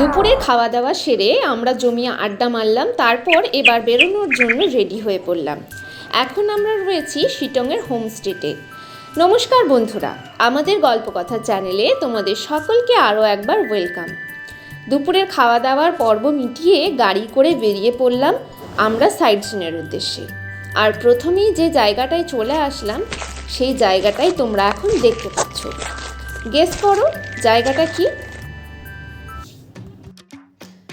দুপুরে খাওয়া দাওয়া সেরে আমরা জমিয়ে আড্ডা মারলাম, তারপর এবার বেরোনোর জন্য রেডি হয়ে পড়লাম। এখন আমরা রয়েছি শিটংয়ের হোমস্টেতে নমস্কার বন্ধুরা, আমাদের গল্পকথা চ্যানেলে তোমাদের সকলকে আরও একবার ওয়েলকাম। দুপুরের খাওয়া দাওয়ার পর্ব মিটিয়ে গাড়ি করে বেরিয়ে পড়লাম আমরা সাইড সিনের উদ্দেশ্যে। আর প্রথমেই যে জায়গাটায় চলে আসলাম, সেই জায়গাটাই তোমরা এখন দেখতে পাচ্ছ। গেস করো, জায়গাটা কি?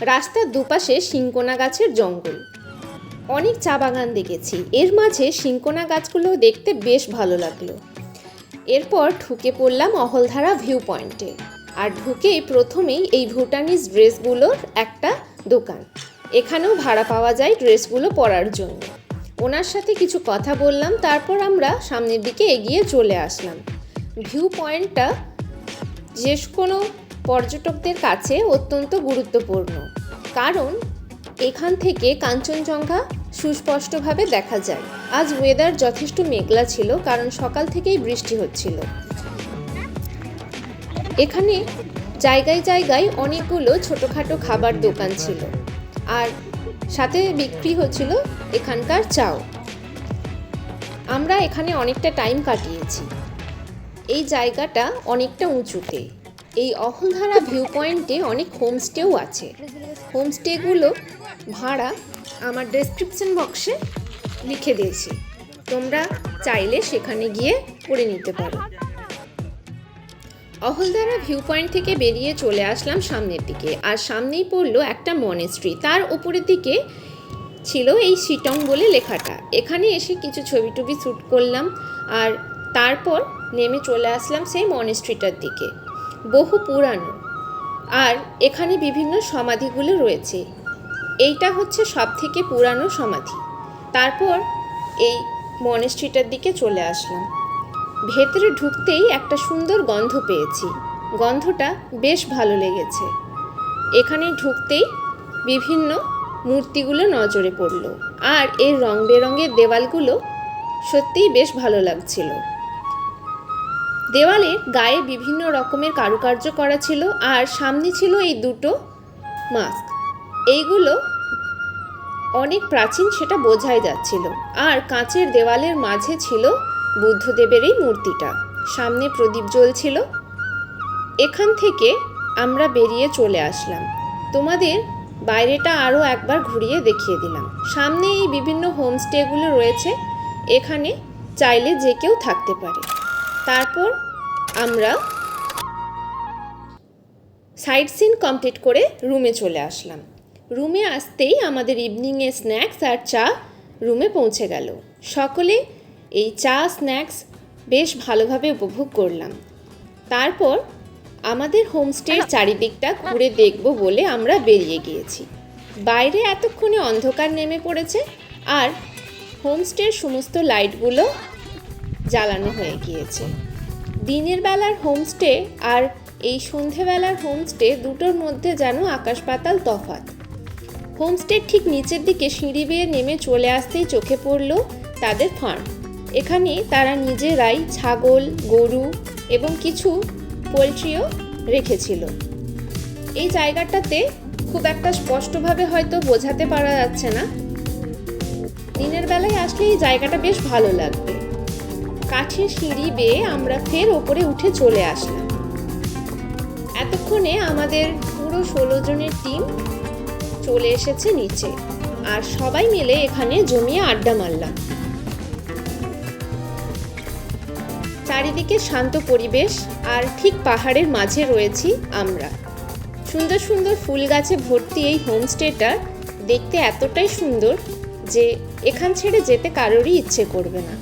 রাস্তার দুপাশে সিংকোনা গাছের জঙ্গল। অনেক চা বাগান দেখেছি। এর মাঝে সিংকোনা গাছগুলো দেখতে বেশ ভালো লাগল। এরপর ঢুকে পড়লাম অহলধারা ভিউ পয়েন্টে আর ঢুকেই প্রথমেই এই ভুটানিজ ড্রেসগুলোর একটা দোকান। এখানেও ভাড়া পাওয়া যায় ড্রেসগুলো পরার জন্য। ওনার সাথে কিছু কথা বললাম, তারপর আমরা সামনের দিকে এগিয়ে চলে আসলাম। ভিউ পয়েন্টটা যে কোনো পর্যটকদের কাছে অত্যন্ত গুরুত্বপূর্ণ। কারণ, এখান থেকে কাঞ্চনজঙ্ঘা সুস্পষ্টভাবে দেখা যায়। আজ ওয়েদার যথেষ্ট মেঘলা ছিল, কারণ সকাল থেকেই বৃষ্টি হচ্ছিল। এখানে জায়গায় জায়গায় অনেকগুলো ছোটোখাটো খাবার দোকান ছিল। আর সাথে বিক্রি হচ্ছিল এখানকার চাও। আমরা এখানে অনেকটা টাইম কাটিয়েছি। এই জায়গাটা অনেকটা উঁচুতে। এই অহলধারা ভিউ পয়েন্টে অনেক হোমস্টেও আছে। হোমস্টেগুলো ভাড়া আমার ডেসক্রিপশন বক্সে লিখে দিয়েছি। তোমরা চাইলে সেখানে গিয়ে করে নিতে পারো। অহলদারা ভিউ পয়েন্ট থেকে বেরিয়ে চলে আসলাম সামনের দিকে। আর সামনেই পড়ল একটা মনেস্ট্রি তার উপরের দিকে ছিল এই সিটং বলে লেখাটা। এখানে এসে কিছু ছবি টবি শ্যুট করলাম। আর তারপর নেমে চলে আসলাম সেই মনেস্ট্রিটার দিকে। বহু পুরানো। আর এখানে বিভিন্ন সমাধিগুলো রয়েছে। এইটা হচ্ছে সব থেকে পুরানো সমাধি। তারপর এই মনেস্ট্রিটার দিকে চলে আসলাম। ভেতরে ঢুকতেই একটা সুন্দর গন্ধ পেয়েছি। গন্ধটা বেশ ভালো লেগেছে। এখানে ঢুকতেই বিভিন্ন মূর্তিগুলো নজরে পড়ল। আর এর রং বেরঙের দেওয়ালগুলো সত্যিই বেশ ভালো লাগছিল। দেওয়ালে গায়ে বিভিন্ন রকমের কারুকার্য করা ছিল আর সামনে ছিল এই দুটো মাস্ক। এইগুলো অনেক প্রাচীন সেটা বোঝাই যাচ্ছিল। আর কাঁচের দেওয়ালের মাঝে ছিল বুদ্ধদেবের এই মূর্তিটা। সামনে প্রদীপ জ্বলছিল। এখান থেকে আমরা বেরিয়ে চলে আসলাম। তোমাদের বাইরেটা আরও একবার ঘুরিয়ে দেখিয়ে দিলাম। সামনে এই বিভিন্ন হোমস্টেগুলো রয়েছে। এখানে চাইলে যে কেউ থাকতে পারে। তারপর আমরা সাইট সিন কমপ্লিট করে রুমে চলে আসলাম। রুমে আসতেই আমাদের ইভিনিংয়ে স্ন্যাক্স আর চা রুমে পৌঁছে গেল। সকলে এই চা, স্ন্যাক্স বেশ ভালোভাবে উপভোগ করলাম। তারপর আমাদের হোমস্টের চারিদিকটা ঘুরে দেখব বলে আমরা বেরিয়ে গিয়েছি। বাইরে এতক্ষণে অন্ধকার নেমে পড়েছে আর হোমস্টের সমস্ত লাইটগুলো জ্বালানো হয়ে গিয়েছে। দিনের বেলার হোমস্টে আর এই সন্ধেবেলার হোমস্টে দুটোর মধ্যে যেন আকাশ পাতাল তফাৎ। হোমস্টের ঠিক নিচের দিকে সিঁড়ি বেয়ে নেমে চলে আসতেই চোখে পড়ল তাদের ফার্ম। এখানে তারা নিজেরাই ছাগল, গরু এবং কিছু পোলট্রিও রেখেছিল। এই জায়গাটাতে খুব একটা স্পষ্টভাবে হয়তো বোঝাতে পারা যাচ্ছে না। দিনের বেলায় আসলে এই জায়গাটা বেশ ভালো লাগবে। কাঠের সিঁড়ি বেয়ে আমরা ফের ওপরে উঠে চলে আসলাম। এতক্ষণে আমাদের পুরো ষোলো জনের টিম চলে এসেছে নিচে আর সবাই মিলে এখানে জমিয়ে আড্ডা মারলাম। চারিদিকে শান্ত পরিবেশ আর ঠিক পাহাড়ের মাঝে রয়েছি আমরা। সুন্দর সুন্দর ফুল গাছে ভর্তি এই হোমস্টেটা দেখতে এতটাই সুন্দর যে এখান ছেড়ে যেতে কারোরই ইচ্ছে করবে না।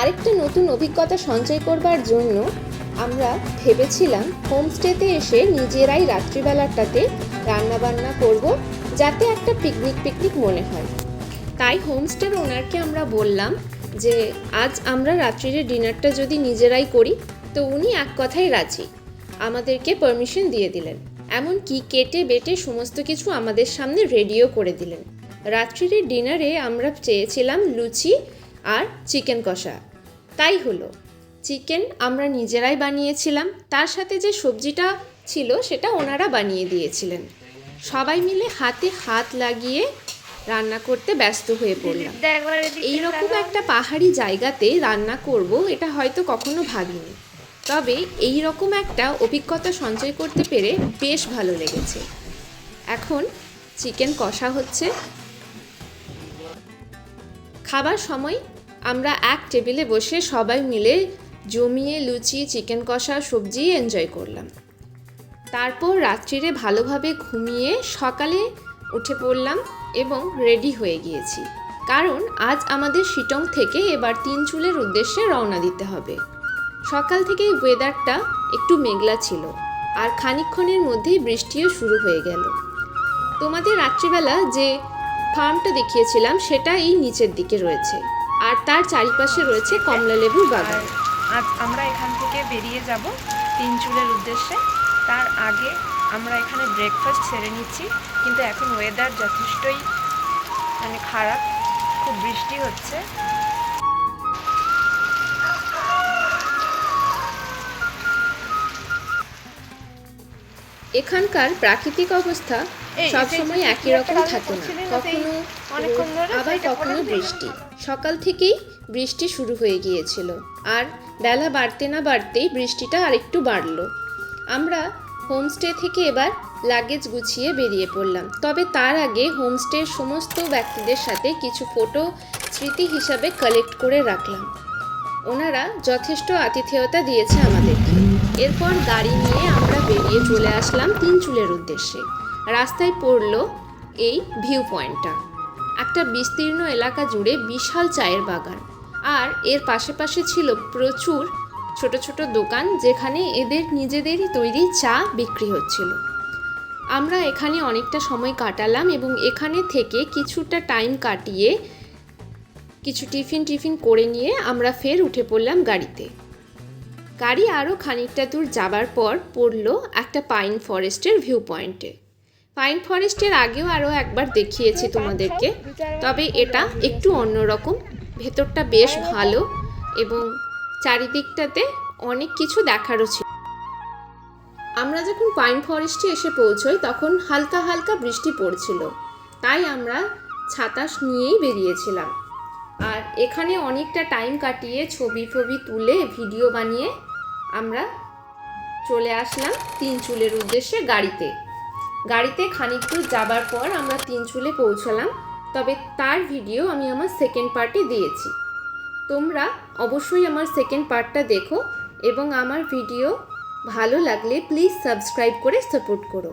আরেকটা নতুন অভিজ্ঞতা সঞ্চয় করবার জন্য আমরা ভেবেছিলাম হোমস্টেতে এসে নিজেরাই রাত্রিবেলাটাতে রান্নাবান্না করব, যাতে একটা পিকনিক পিকনিক মনে হয়। তাই হোমস্টের ওনারকে আমরা বললাম যে, আজ আমরা রাত্রিরে ডিনারটা যদি নিজেরাই করি, তো উনি এক কথাই রাজি। আমাদেরকে পারমিশন দিয়ে দিলেন। এমনকি কেটে বেটে সমস্ত কিছু আমাদের সামনে রেডিও করে দিলেন। রাত্রির ডিনারে আমরা চেয়েছিলাম লুচি আর চিকেন কষা। তাই হলো। চিকেন আমরা নিজেরাই বানিয়েছিলাম তার সাথে যে সবজিটা ছিল সেটা ওনারা বানিয়ে দিয়েছিলেন। সবাই মিলে হাতে হাত লাগিয়ে রান্না করতে ব্যস্ত হয়ে পড়লাম। এইরকম একটা পাহাড়ি জায়গাতে রান্না করব এটা হয়তো কখনো ভাবিনি। তবে এই রকম একটা অভিজ্ঞতা সঞ্চয় করতে পেরে বেশ ভালো লেগেছে। এখন চিকেন কষা হচ্ছে। খাবার সময় আমরা এক টেবিলে বসে সবাই মিলে জমিয়ে লুচি, চিকেন কষা, সবজি এনজয় করলাম। তারপর রাত্রিরে ভালোভাবে ঘুমিয়ে সকালে উঠে পড়লাম এবং রেডি হয়ে গিয়েছি। কারণ আজ আমাদের শিটং থেকে এবার তিন চুলের উদ্দেশ্যে রওনা দিতে হবে। সকাল থেকেই ওয়েদারটা একটু মেঘলা ছিল আর খানিকক্ষণের মধ্যেই বৃষ্টিও শুরু হয়ে গেল। তোমাদের রাত্রিবেলা যে ফার্মটা দেখিয়েছিলাম সেটা এই নিচের দিকে রয়েছে। আর তার চারিপাশে রয়েছে কমলালেবুর বাগান। আজ আমরা এখান থেকে বেরিয়ে যাব তিন চুলের উদ্দেশ্যে। তার আগে আমরা এখানে ব্রেকফাস্ট সেরে নিচ্ছি কিন্তু এখন ওয়েদার যথেষ্টই মানে খারাপ খুব বৃষ্টি হচ্ছে। এখানকার প্রাকৃতিক অবস্থা সবসময় একই রকম থাকে না। কখনো আবার কখনো বৃষ্টি। সকাল থেকেই বৃষ্টি শুরু হয়ে গিয়েছিল। আর বেলা বাড়তে না বাড়তেই বৃষ্টিটা আরেকটু বাড়লো। আমরা হোমস্টে থেকে এবার লাগেজ গুছিয়ে বেরিয়ে পড়লাম। তবে তার আগে হোমস্টের সমস্ত ব্যক্তিদের সাথে কিছু ফটো স্মৃতি হিসাবে কালেক্ট করে রাখলাম। ওনারা যথেষ্ট আতিথেয়তা দিয়েছে আমাদেরকে। এরপর গাড়ি নিয়ে আমরা বেরিয়ে চলে আসলাম তিন চুলের উদ্দেশ্যে। রাস্তায় পড়ল এই ভিউ পয়েন্টটা একটা বিস্তীর্ণ এলাকা জুড়ে বিশাল চায়ের বাগান। আর এর পাশে ছিল প্রচুর ছোট ছোট দোকান যেখানে এদের নিজেদেরই তৈরি চা বিক্রি হচ্ছিল। আমরা এখানে অনেকটা সময় কাটালাম এবং এখানে থেকে কিছুটা টাইম কাটিয়ে কিছু টিফিন টিফিন করে নিয়ে আমরা ফের উঠে পড়লাম গাড়িতে। গাড়ি আরও খানিকটা দূর যাবার পর পড়ল একটা পাইন ফরেস্টের ভিউ পয়েন্টে পাইন ফরেস্টের আগেও আরও একবার দেখিয়েছি তোমাদেরকে। তবে এটা একটু অন্যরকম। ভেতরটা বেশ ভালো এবং চারিদিকটাতে অনেক কিছু দেখারও ছিল। আমরা যখন পাইন ফরেস্টে এসে পৌঁছই, তখন হালকা হালকা বৃষ্টি পড়ছিল। তাই আমরা ছাতা নিয়েই বেরিয়েছিলাম। আর এখানে অনেকটা টাইম কাটিয়ে ছবি ফবি তুলে ভিডিও বানিয়ে আমরা চলে আসলাম তিন চুলের উদ্দেশ্যে গাড়িতে। গাড়িতে খানিক দূর যাবার পর আমরা তিনচুলে পৌঁছলাম, তবে তার ভিডিও আমি আমার সেকেন্ড পার্টে দিয়েছি। তোমরা অবশ্যই আমার সেকেন্ড পার্টটা দেখো এবং আমার ভিডিও ভালো লাগলে প্লিজ সাবস্ক্রাইব করে সাপোর্ট করো।